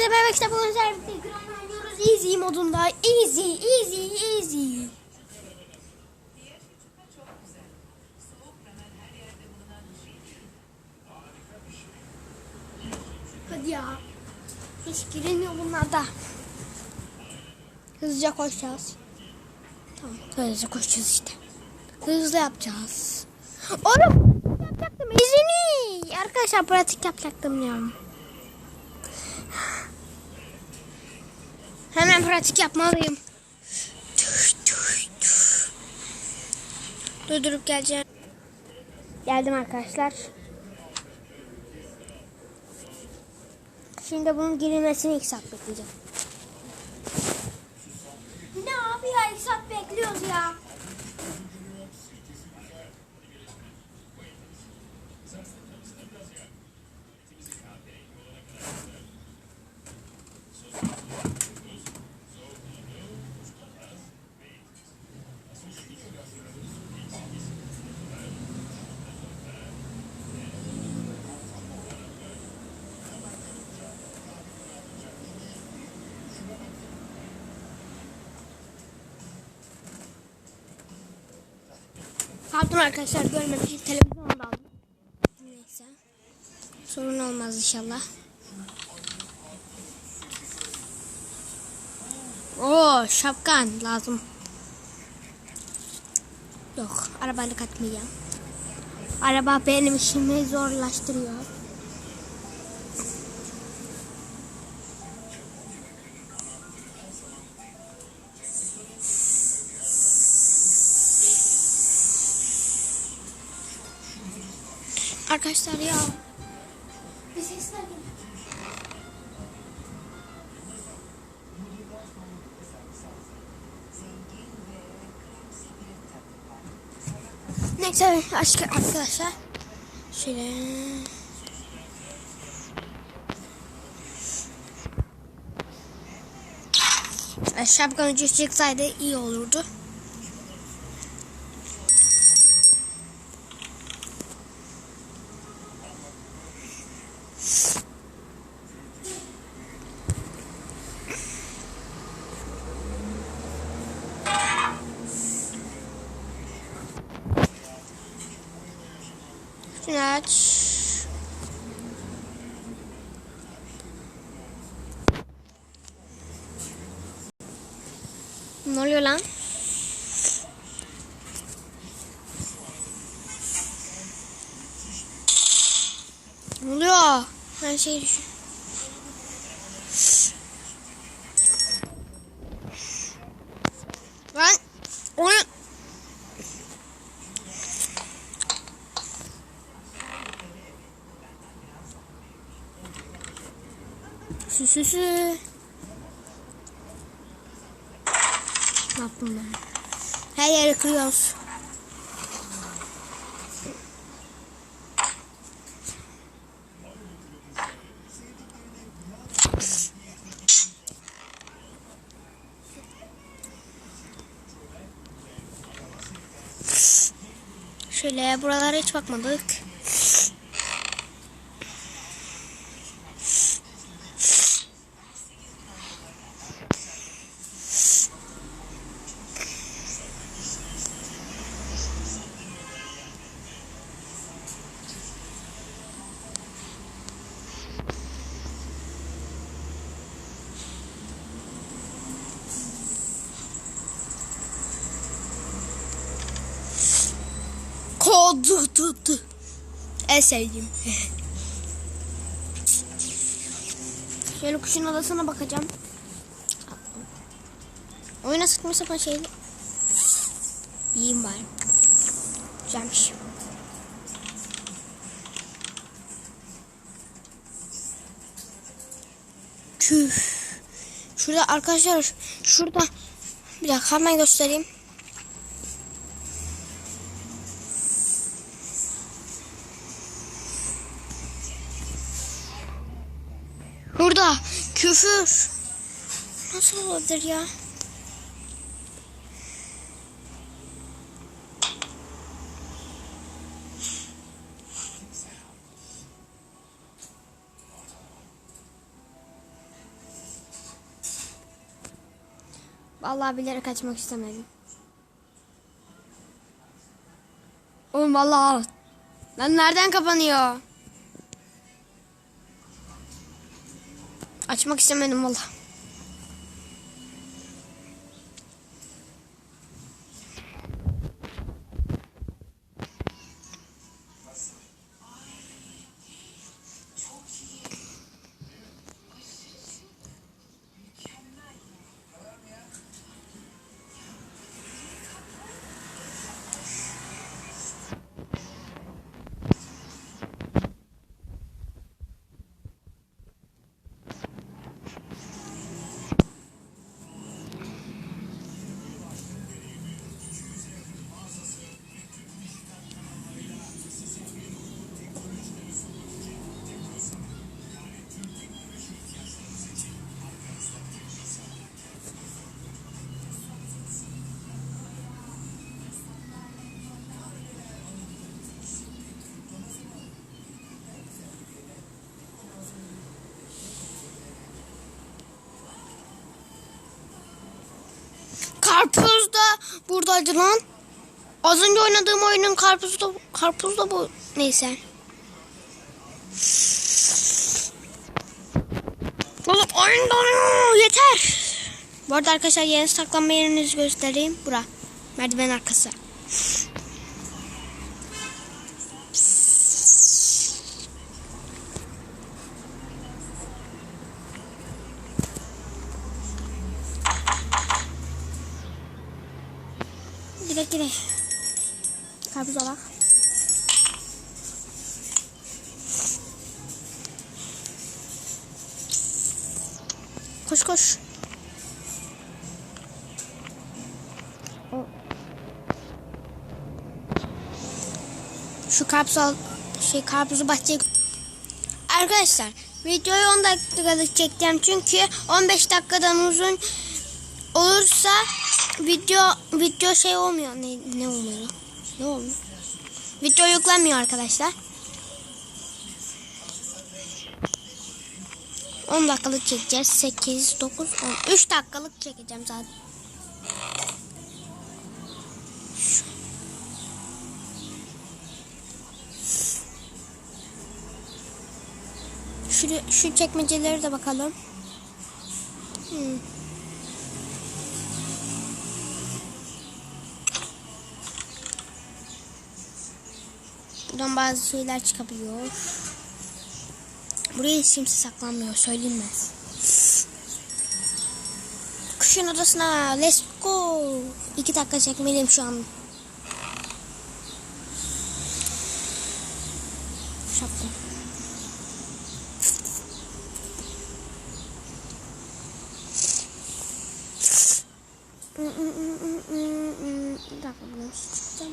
Hepinize merhaba işte bugün servisde Grand easy modunda easy easy easy. Hadi ya. Hiç girilmiyor bunlarda Hızlıca koşacağız. Tamam hızlıca koşacağız işte. Hızlı yapacağız. Oğlum yapacaktım izini Arkadaşlar pratik yapacaktım ya Hemen pratik yapmalıyım. Durdurup geleceğim. Geldim arkadaşlar. Şimdi bunun girilmesini ilk saat bekleyeceğim. Ne abi ya ilk saat bekliyoruz ya. Pardon arkadaşlar görmemek için televizyonu aldım. Neyse. Sorun olmaz inşallah. Oo şapkan lazım. Yok arabayla katmayacağım. Araba benim işimi zorlaştırıyor. Arkadaşlar ya. Bir sesler. Neyse aşk arkadaşlar. Şöyle. Şapkan ucu çıksaydı iyi olurdu. Şunu aç. Ne oluyor lan? Ne oluyor? Ben şey düşün. Lan oyun Sü sü sü. Ne yaptım ben? Her yeri kırıyoruz. Şöyle buralara hiç bakmadık. Kodu tuttu. En sevdiğim. Şöyle kuşun odasına bakacağım. Oyuna sıkma sapan şeydi. Yiyeyim bari. Güzelmiş. Küf. Şurada arkadaşlar şurada bir dakika hemen göstereyim. Burada küfür. Nasıl olabilir ya? Vallahi bilerek kaçmak istemedim. Oğlum vallahi. Lan nereden kapanıyor? Açmak istemedim vallahi. Buradaydı lan. Az önce oynadığım oyunun karpuzu da, karpuz da bu. Neyse. Oğlum oyun donuyor. Yeter. Bu arada arkadaşlar yeni saklanma yerinizi göstereyim. Bura. Merdiven arkası. Direkt direkt. Karpuz alak. Koş koş. Şu karpuzu şey karpuzu bahçeye Arkadaşlar videoyu 10 dakikalık çekeceğim çünkü 15 dakikadan uzun olursa video video şey olmuyor. Ne ne oluyor? Ne olmuyor? Video yüklenmiyor arkadaşlar. 10 dakikalık çekeceğiz. 8, 9, 10. 3 dakikalık çekeceğim zaten. Şu, şu çekmeceleri de bakalım. Hmm. Buradan bazı şeyler çıkabiliyor. Buraya hiç kimse saklanmıyor. Söylenmez. Kuşun odasına. Let's go. İki dakika çekmeliyim şu an. Şapka. Bir dakika bunu çıkacağım.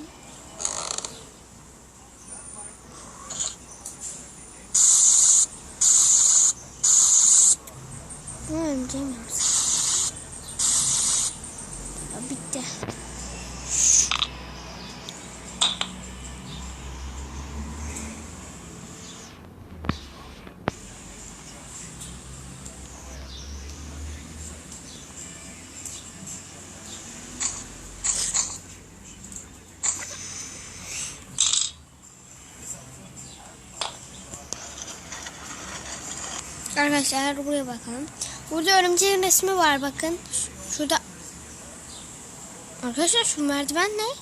Ne öleceğim? Ya bitti. Arkadaşlar buraya bakalım. Burada örümceğin resmi var bakın. Şurada. Arkadaşlar şu merdiven ne?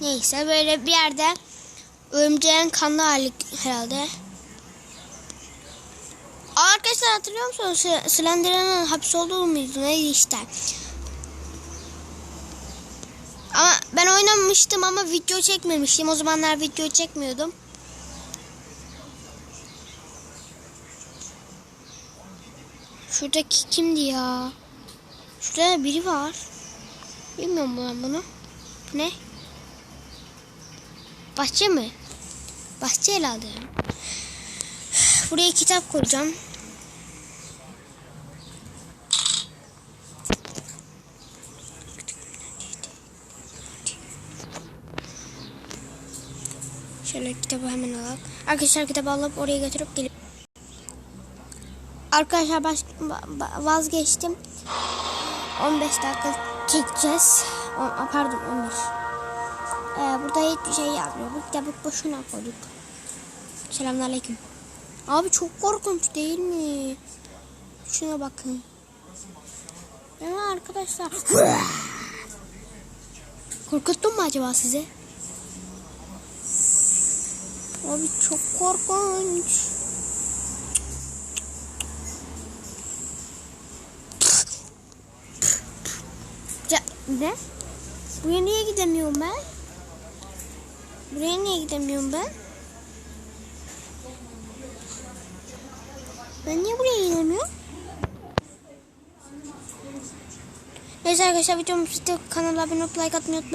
Neyse böyle bir yerde örümceğin kanlı hali herhalde. Arkadaşlar hatırlıyor musunuz? Sl- Slenderman'ın hapsolduğu muydu? Neydi işte. Ama ben oynamıştım ama video çekmemiştim. O zamanlar video çekmiyordum. Şuradaki kimdi ya? Şurada biri var. Bilmiyorum ben bunu. Bu ne? Bahçe mi? Bahçe herhalde. ya. Buraya kitap koyacağım. Şöyle kitabı hemen alalım. Arkadaşlar kitabı alıp oraya götürüp gelip Arkadaşlar baş, ba- ba- vazgeçtim. 15 dakika çekeceğiz. O, a, pardon 11. Ee, burada hiçbir şey yazmıyor. Bu kitabı boşuna koyduk. Selamünaleyküm. Abi çok korkunç değil mi? Şuna bakın. Ya arkadaşlar. Korkuttum mu acaba sizi? Abi çok korkunç. Ya, ne? Buraya niye gidemiyorum ben? Buraya niye gidemiyorum ben? Ben niye buraya gidemiyorum? Neyse arkadaşlar videomu bitti. Kanala abone olup like atmayı unutmayın.